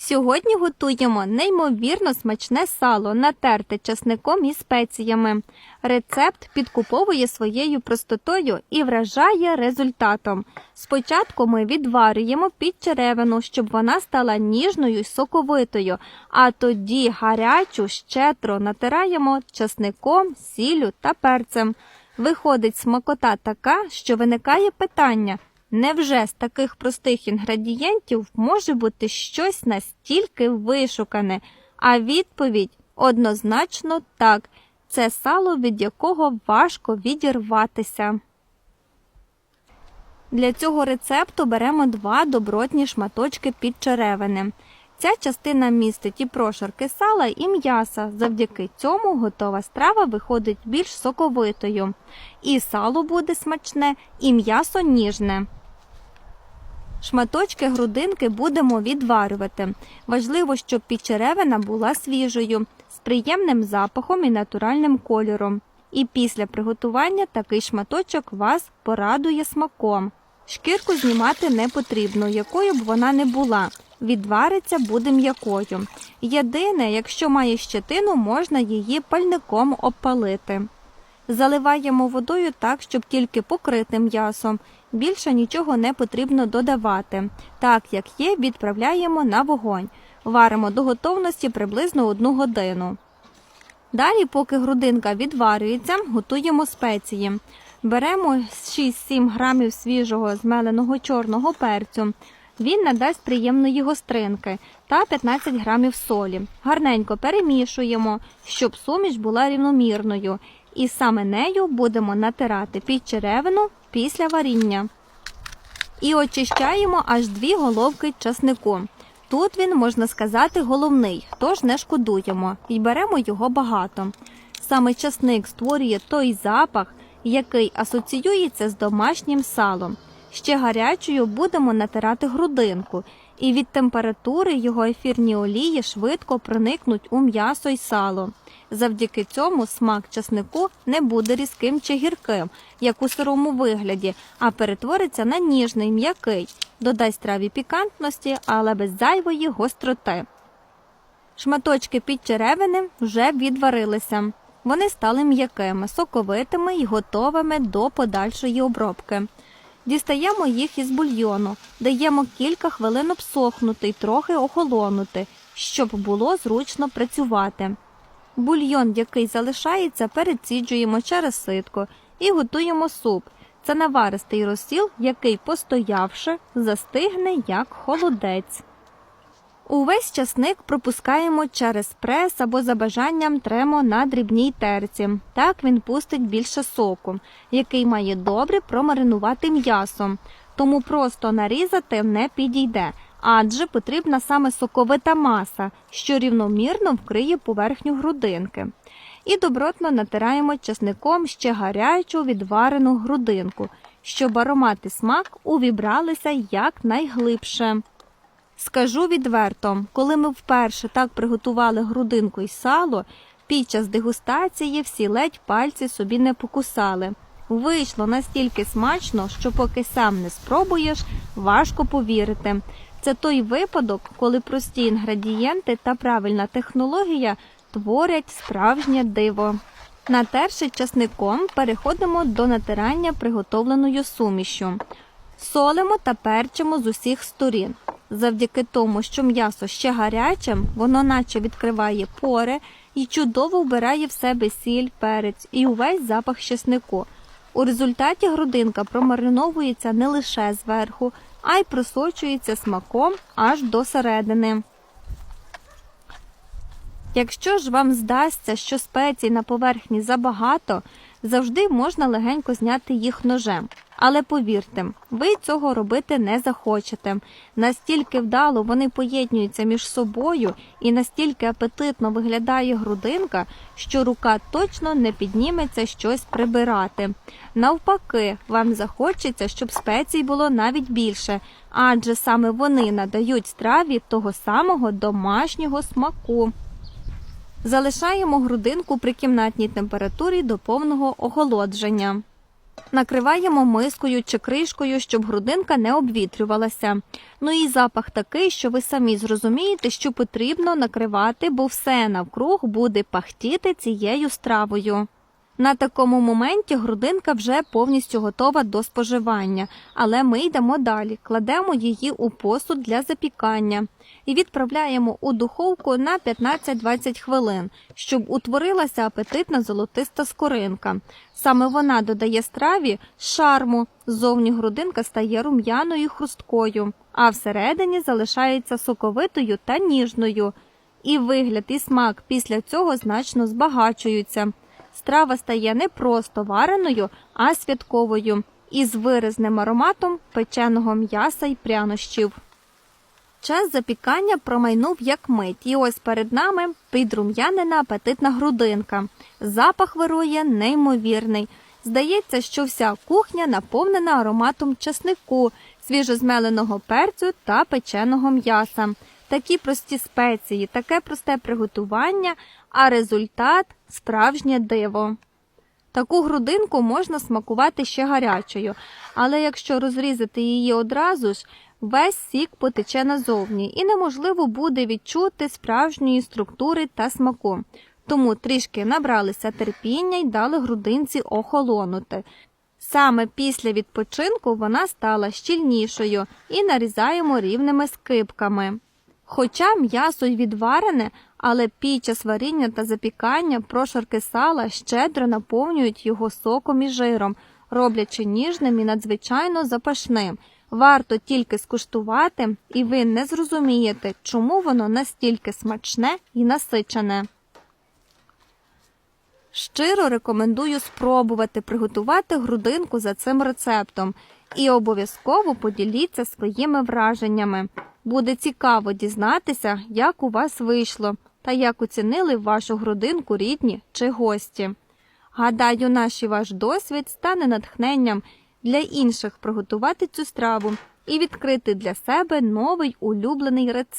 Сьогодні готуємо неймовірно смачне сало, натерте часником і спеціями. Рецепт підкуповує своєю простотою і вражає результатом. Спочатку ми відварюємо підчеревину, щоб вона стала ніжною й соковитою, а тоді гарячу щедро натираємо часником, сіллю та перцем. Виходить смакота така, що виникає питання. Невже з таких простих інгредієнтів може бути щось настільки вишукане? А відповідь однозначно так. Це сало, від якого важко відірватися. Для цього рецепту беремо два добротні шматочки підчеревини. Ця частина містить і прошарки сала, і м'яса. Завдяки цьому готова страва виходить більш соковитою. І сало буде смачне, і м'ясо ніжне. Шматочки грудинки будемо відварювати. Важливо, щоб підчеревина була свіжою, з приємним запахом і натуральним кольором. І після приготування такий шматочок вас порадує смаком. Шкірку знімати не потрібно, якою б вона не була. Відвариться буде м'якою. Єдине, якщо має щетину, можна її пальником обпалити. Заливаємо водою так, щоб тільки покрити м'ясом. Більше нічого не потрібно додавати. Так як є, відправляємо на вогонь. Варимо до готовності приблизно одну годину. Далі, поки грудинка відварюється, готуємо спеції. Беремо 6-7 грамів свіжого змеленого чорного перцю. Він надасть приємної гостринки та 15 грамів солі. Гарненько перемішуємо, щоб суміш була рівномірною. І саме нею будемо натирати підчеревину після варіння. І очищаємо аж дві головки часнику. Тут він, можна сказати, головний, тож не шкодуємо і беремо його багато. Саме часник створює той запах, який асоціюється з домашнім салом. Ще гарячою будемо натирати грудинку, і від температури його ефірні олії швидко проникнуть у м'ясо й сало. Завдяки цьому смак часнику не буде різким чи гірким, як у сирому вигляді, а перетвориться на ніжний, м'який, додасть траві пікантності, але без зайвої гостроти. Шматочки підчеревини вже відварилися. Вони стали м'якими, соковитими і готовими до подальшої обробки. Дістаємо їх із бульйону, даємо кілька хвилин обсохнути й трохи охолонути, щоб було зручно працювати. Бульйон, який залишається, переціджуємо через ситко і готуємо суп. Це наваристий розсіл, який, постоявши, застигне як холодець. Увесь часник пропускаємо через прес або за бажанням тремо на дрібній терці. Так він пустить більше соку, який має добре промаринувати м'ясом. Тому просто нарізати не підійде, адже потрібна саме соковита маса, що рівномірно вкриє поверхню грудинки. І добротно натираємо часником ще гарячу відварену грудинку, щоб аромат і смак увібралися якнайглибше. Скажу відверто, коли ми вперше так приготували грудинку і сало, під час дегустації всі ледь пальці собі не покусали. Вийшло настільки смачно, що поки сам не спробуєш, важко повірити. Це той випадок, коли прості інгредієнти та правильна технологія творять справжнє диво. Натерши часником, переходимо до натирання приготовленою сумішю. Солимо та перчимо з усіх сторін. Завдяки тому, що м'ясо ще гаряче, воно наче відкриває пори і чудово вбирає в себе сіль, перець і увесь запах чеснику. У результаті грудинка промариновується не лише зверху, а й просочується смаком аж до середини. Якщо ж вам здасться, що спецій на поверхні забагато, завжди можна легенько зняти їх ножем. Але повірте, ви цього робити не захочете. Настільки вдало вони поєднуються між собою і настільки апетитно виглядає грудинка, що рука точно не підніметься щось прибирати. Навпаки, вам захочеться, щоб спецій було навіть більше, адже саме вони надають страві того самого домашнього смаку. Залишаємо грудинку при кімнатній температурі до повного охолодження. Накриваємо мискою чи кришкою, щоб грудинка не обвітрювалася. Ну і запах такий, що ви самі зрозумієте, що потрібно накривати, бо все навкруг буде пахтіти цією стравою. На такому моменті грудинка вже повністю готова до споживання, але ми йдемо далі, кладемо її у посуд для запікання і відправляємо у духовку на 15-20 хвилин, щоб утворилася апетитна золотиста скоринка. Саме вона додає страві шарму. Ззовні грудинка стає рум'яною хрусткою, а всередині залишається соковитою та ніжною. І вигляд і смак після цього значно збагачуються. Страва стає не просто вареною, а святковою, із виразним ароматом печеного м'яса й прянощів. Час запікання промайнув як мить, і ось перед нами підрум'янена апетитна грудинка. Запах вирує неймовірний. Здається, що вся кухня наповнена ароматом чеснику, свіжозмеленого перцю та печеного м'яса. Такі прості спеції, таке просте приготування, а результат справжнє диво. Таку грудинку можна смакувати ще гарячою, але якщо розрізати її одразу ж, весь сік потече назовні і неможливо буде відчути справжньої структури та смаку. Тому трішки набралися терпіння й дали грудинці охолонути. Саме після відпочинку вона стала щільнішою і нарізаємо рівними скибками. Хоча м'ясо й відварене, але під час варіння та запікання прошарки сала щедро наповнюють його соком і жиром, роблячи ніжним і надзвичайно запашним. Варто тільки скуштувати, і ви не зрозумієте, чому воно настільки смачне і насичене. Щиро рекомендую спробувати приготувати грудинку за цим рецептом і обов'язково поділіться своїми враженнями. Буде цікаво дізнатися, як у вас вийшло та як оцінили вашу грудинку рідні чи гості. Гадаю, наш і ваш досвід стане натхненням для інших приготувати цю страву і відкрити для себе новий улюблений рецепт.